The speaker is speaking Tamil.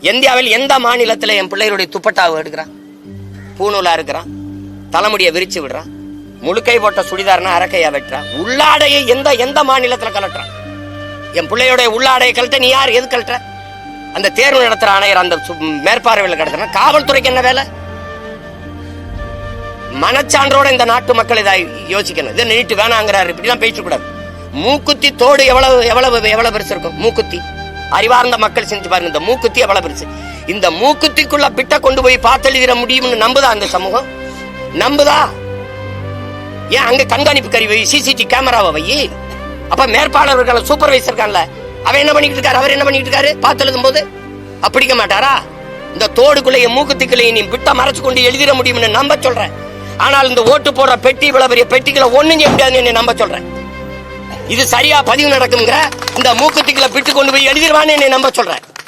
இந்தியாவில் எந்த மாநிலத்தில் என் பிள்ளைகளுடைய துப்பட்டாவை எடுக்கிறான்? பூணூலா இருக்கிறான். தலைமுடியை விரிச்சு விடுறான். முழுக்கை போட்ட சுடிதார்னா அரக்கையா வெட்டுறான். உள்ளாடையை எந்த எந்த மாநிலத்துல கலட்டுறான் என் பிள்ளையோட உள்ளாடையை கழட்ட நீ யார்? எது கழட்ட அந்த தேர்வு நடத்துற ஆணையர் அந்த மேற்பார்வையில் கிடக்குற காவல்துறைக்கு என்ன வேலை? மனச்சான்றோட இந்த நாட்டு மக்கள் இதை யோசிக்கணும். இதை நீட்டு வேணாங்கிறாரு. இப்படிலாம் பேசக்கூடாது. மூக்குத்தி தோடு எவ்வளவு எவ்வளவு எவ்வளவு பெருசு இருக்கும்? மூக்குத்தி. அறிவார்ந்த மக்கள் செஞ்சு பாருங்க இந்த மூக்குத்தி எவ்வளவு பெருசு. இந்த மூக்குத்திக்குள்ள பிட்ட கொண்டு போய் பார்த்தெழுதிட முடியும்னு நம்புதா அந்த சமூகம்? நம்புதா? ஏன் அங்க கண்காணிப்பு கருவி வை சிசிடி கேமராவை வை? அப்ப மேற்பாளர்கள் சூப்பர்வைசர் இருக்கான்ல அவன் என்ன பண்ணிட்டு இருக்காரு? அவர் என்ன பண்ணிட்டு இருக்காரு? பார்த்து எழுதும் போது அப்படிக்க மாட்டாரா? இந்த தோடுக்குள்ளேயே மூக்குத்திக்குள்ளேயே நீ பிட்ட மறைச்சு கொண்டு எழுதிட முடியும்னு நம்ப சொல்றேன். ஆனால் இந்த ஓட்டு போடுற பெட்டி இவ்வளவு பெரிய பெட்டிகளை ஒண்ணும் செய்ய முடியாதுன்னு என்னை நம்ப சொல்றேன். இது சரியா பதிவு நடக்குங்கிற இந்த மூக்குத்திக்குள்ள பிட்டு கொண்டு போய் எழுதிடுவான்னு என்னை நம்ப சொல்றேன்.